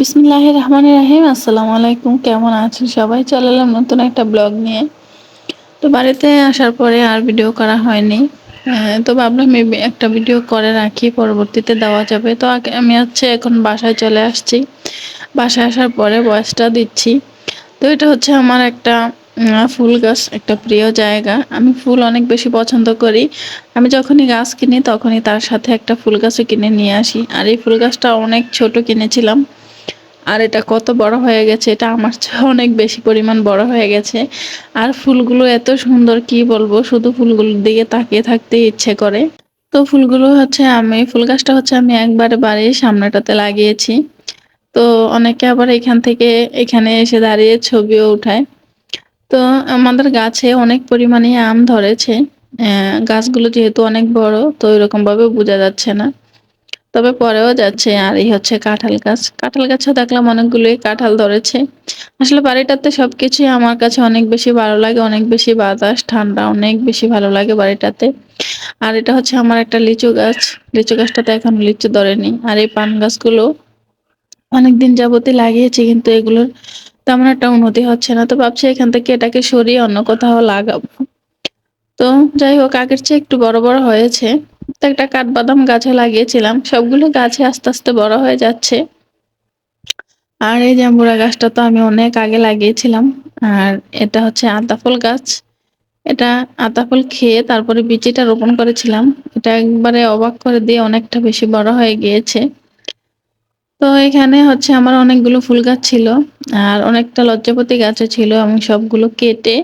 বিসমিল্লাহির রহমানির রাহিম। আসসালামু আলাইকুম। কেমন আছেন সবাই? চলে এলাম নতুন একটা ব্লগ নিয়ে। তো বাড়িতে আসার পরে আর ভিডিও করা হয়নি। আহ, তো ভাবলাম maybe একটা ভিডিও করে রাখি পরবর্তীতে দেওয়া যাবে। তো আমি হচ্ছে এখন বাসায় চলে আসছি। বাসায় আসার পরে বয়সটা দিচ্ছি। তো এটা হচ্ছে আমার একটা ফুল গাছ একটা প্রিয় জায়গা। আমি ফুল অনেক বেশি পছন্দ করি। আমি যখনই গাছ কিনি তখনই তার সাথে একটা ফুল গাছও কিনে নিয়ে আসি। আর এই ফুল গাছটা অনেক ছোট কিনেছিলাম। আর এটা কত বড় হয়ে গেছে, এটা আমার চেয়ে অনেক বেশি পরিমাণ বড় হয়ে গেছে। আর ফুলগুলো এত সুন্দর, কি বলব? শুধু ফুলগুলোর দিকে তাকিয়ে থাকতে ইচ্ছে করে। তো ফুলগুলো হচ্ছে আমি, ফুল গাছটা হচ্ছে আমি একবারে বাড়ির সামনেটাতে লাগিয়েছি। তো অনেকে আবার এখান থেকে এখানে এসে দাঁড়িয়ে ছবিও উঠায়। তো আমাদের গাছে অনেক পরিমাণে আম ধরেছে। গাছগুলো যেহেতু অনেক বড়, তো এরকম ভাবে বোঝা যাচ্ছে না। তবে পরেও যাচ্ছে আর এই হচ্ছে কাঁঠাল গাছ। কাঁঠাল গাছও দেখলাম অনেকগুলোই কাঁঠাল ধরেছে। আসলে বাড়িটাতে সবকিছুই আমার কাছে অনেক বেশি ভালো লাগে, অনেক বেশি বাতাস, ঠান্ডা, অনেক বেশি ভালো লাগে বাড়িটাতে। আর এটা হচ্ছে আমার একটা লিচু গাছ। লিচু গাছটাতে এখন লিচু ধরেনি। আর এই পান গাছগুলো অনেকদিন যাবতই লাগিয়েছি কিন্তু এগুলোর তেমন একটা উন্নতি হচ্ছে না। তো ভাবছি এখান থেকে এটাকে সরিয়ে অন্য কোথাও লাগাবো। তো যাই হোক, আগের চেয়ে একটু বড় বড় হয়েছে। তো একটা কাঠবাদাম গাছে লাগিয়েছিলাম। সবগুলো গাছে আস্তে আস্তে বড় হয়ে যাচ্ছে। আর এই জাম্বুরা গাছটা তো আমি অনেক আগে লাগিয়েছিলাম। আর এটা হচ্ছে আতাফল গাছ। এটা আতাফল খেয়ে তারপরে বিচিটা রোপণ করেছিলাম। এটা একবারে অবাক করে দিয়ে অনেকটা বেশি বড় হয়ে গিয়েছে। তো এখানে হচ্ছে আমার অনেকগুলো ফুল গাছ ছিল আর অনেকটা লজ্জাপতি গাছও ছিল আমি সবগুলো কেটে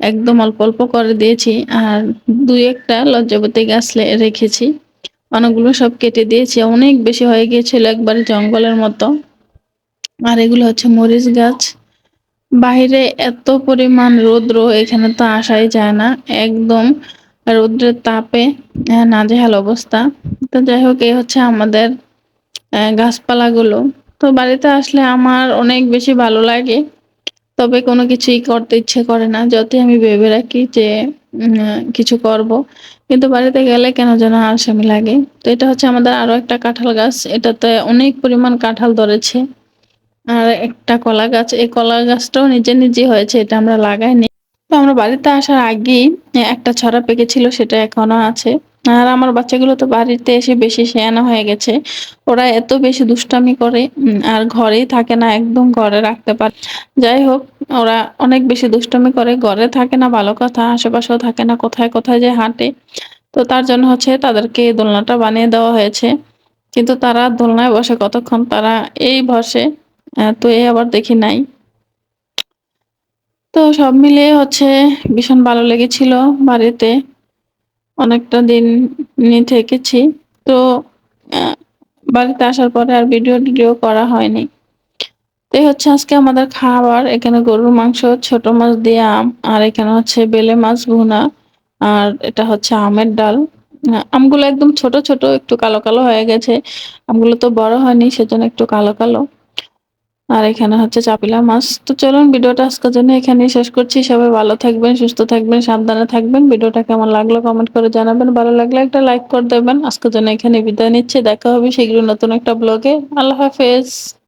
একদম অল্প অল্প করে দিয়েছি আর দুই একটা লজ্জাপতি গাছ রেখেছি। অনেকগুলো সব কেটে দিয়েছি অনেক বেশি হয়ে গিয়েছিল একবারে জঙ্গলের মতো। আর এগুলো হচ্ছে মরিচ গাছ। বাইরে এত পরিমাণ রৌদ্র এখানে তো আসাই যায় না। একদম রৌদ্রের তাপে আহ, নাজেহাল অবস্থা। তো যাই হোক এই হচ্ছে আমাদের গাছপালাগুলো। তো বাড়িতে আসলে আমার অনেক বেশি ভালো লাগে। তবে কোনো কিছুই করতে ইচ্ছে করে না। যতই আমি ভেবে রাখি যে কিছু করব। কিন্তু বাড়িতে গেলে কেন যেন আলসেমি লাগে। তো এটা হচ্ছে আমাদের আরও একটা কাঁঠাল গাছ। এটাতে অনেক পরিমাণ কাঁঠাল ধরেছে। আর একটা কলা গাছ। এই কলা গাছটাও নিজে নিজে হয়েছে। এটা আমরা লাগাইনি। তো আমরা বাড়িতে আসার আগেই একটা ছড়া পেকেছিল। সেটা এখনও আছে। আর আমার বাচ্চাগুলো তো বাড়িতে এসে বেশি শেয়ানা হয়ে গেছে। ওরা এত বেশি দুষ্টামি করে আর ঘরেই থাকে না, একদম ঘরে রাখতে পারে। যাই হোক, ওরা অনেক বেশি দুষ্টামি করে, ঘরে থাকে না, ভালো কথা, আশেপাশেও থাকে না, কোথায় কোথায় যে হাঁটে। তো তার জন্য হচ্ছে তাদেরকে দোলনাটা বানিয়ে দেওয়া হয়েছে। কিন্তু তারা দোলনায় বসে কতক্ষণ, তারা এই বসে তো এই আবার দেখি নাই। তো সব মিলিয়ে হচ্ছে ভীষণ ভালো লেগেছিল বাড়িতে। অনেকটা দিন নিয়ে থেকেছি। তো বাড়িতে আসার পরে আর ভিডিও টিডিও করা হয়নি। তো এই হচ্ছে আজকে আমাদের খাবার। এখানে গরুর মাংস, ছোট মাছ দিয়ে আম, আর এখানে হচ্ছে বেলে মাছ ভুনা, আর এটা হচ্ছে আমের ডাল। আমগুলো একদম ছোট ছোট, একটু কালো কালো হয়ে গেছে। আমগুলো তো বড় হয়নি, সেজন্য একটু কালো কালো। আর এখানে হচ্ছে চাপিলা মাছ। তো চলুন ভিডিওটা আজকের জন্য এখানেই শেষ করছি। সবাই ভালো থাকবেন, সুস্থ থাকবেন, সাবধানে থাকবেন। ভিডিওটা কেমন লাগল কমেন্ট করে জানাবেন। ভালো লাগলে একটা লাইক করে দেবেন। আজকের জন্য এখানে বিদায় নিচ্ছে। দেখা হবে শীঘ্রই নতুন একটা ব্লগে আল্লাহ হাফেজ।